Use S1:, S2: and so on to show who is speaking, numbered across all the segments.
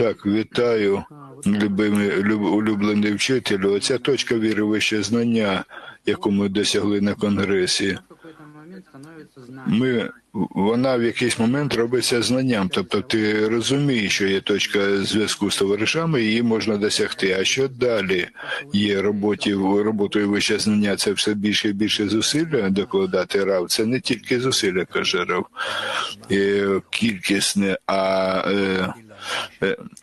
S1: Так, вітаю, любимий, люб, улюблений вчителю. Оця точка віри вище знання, яку ми досягли на конгресі. Ми, вона в якийсь момент робиться знанням. Тобто ти розумієш, що є точка зв'язку з товаришами, її можна досягти. А що далі є роботі, роботою вище знання? Це все більше і більше зусилля докладати рав. Це не тільки зусилля, каже рав, е, кількісне, а. Е,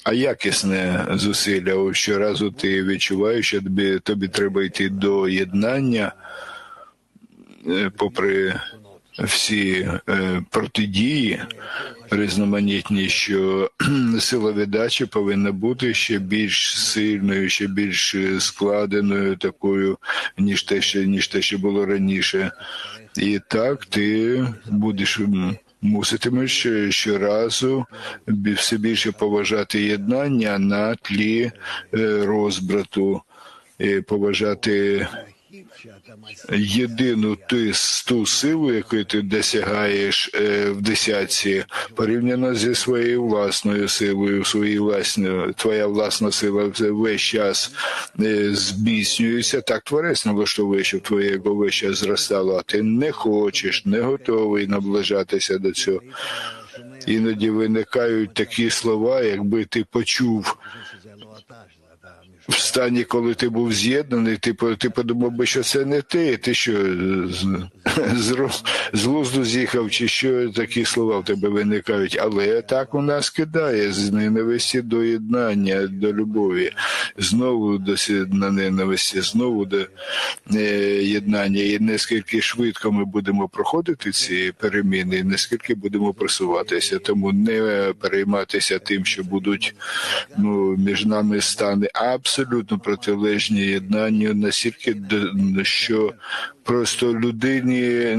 S1: А якісне зусилля, Ось щоразу ти відчуваєш, що тобі, тобі треба йти до єднання, е, попри всі е, протидії різноманітні, що сила віддачі повинна бути ще більш сильною, ще більш е, складеною, такою, ніж те, що, ніж те, що було раніше. І так ти будеш муситимеш е, щоразу все більше поважати єднання на тлі е, розбрату, поважати єдину ти ту силу, яку ти досягаєш е, в десятці, порівняно зі своєю власною силою, своєю власною, твоя власна сила весь час е, зміцнюється. Так творець налаштовує, щоб твоє его весь час зростало, а ти не хочеш, не готовий наближатися до цього. Іноді виникають такі слова, якби ти почув в стані, коли ти був з'єднаний, ти, ти подумав би, що це не ти. Ти що з, з, з глузду з'їхав, чи що такі слова в тебе виникають. Але так у нас кидає з ненависті до єднання, до любові, знову до на ненависті, знову до е, єднання. І наскільки швидко ми будемо проходити ці переміни, наскільки будемо просуватися. Тому не перейматися тим, що будуть ну, між нами стане абсолютно протилежні єднанню, настільки що просто людині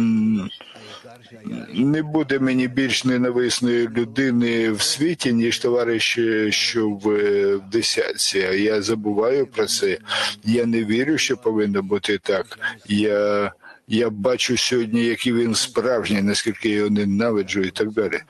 S1: не буде мені більш ненависної людини в світі, ніж товариш, що в, в десятці. Я забуваю про це. Я не вірю, що повинно бути так. Я, я бачу сьогодні, який він справжній, наскільки я його ненавиджу і так далі.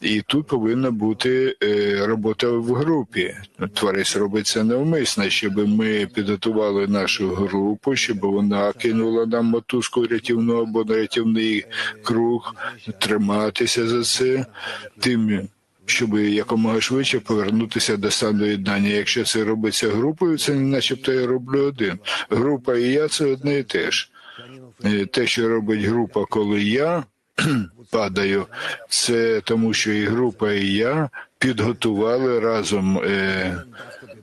S1: І тут повинна бути е, робота в групі. Творець робить це навмисно, щоб ми підготували нашу групу, щоб вона кинула нам мотузку рятівну або на рятівний круг, триматися за це, тим, щоб якомога швидше повернутися до стану єднання. Якщо це робиться групою, це не начебто я роблю один. Група і я це одне і те ж. Е, Те, що робить група, коли я падаю, це тому, що і група, і я підготували разом е,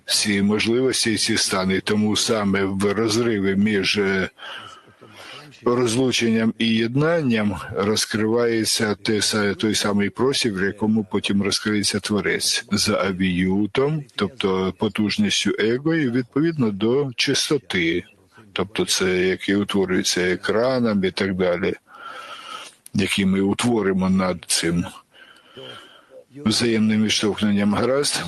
S1: всі можливості і ці стани. Тому саме в розриві між е, розлученням і єднанням розкривається те, той самий простір, в якому потім розкриється творець за авіютом, тобто потужністю его, і відповідно до чистоти, тобто це який утворюється екраном і так далі які ми утворимо над цим взаємним відштовхненням гаразд.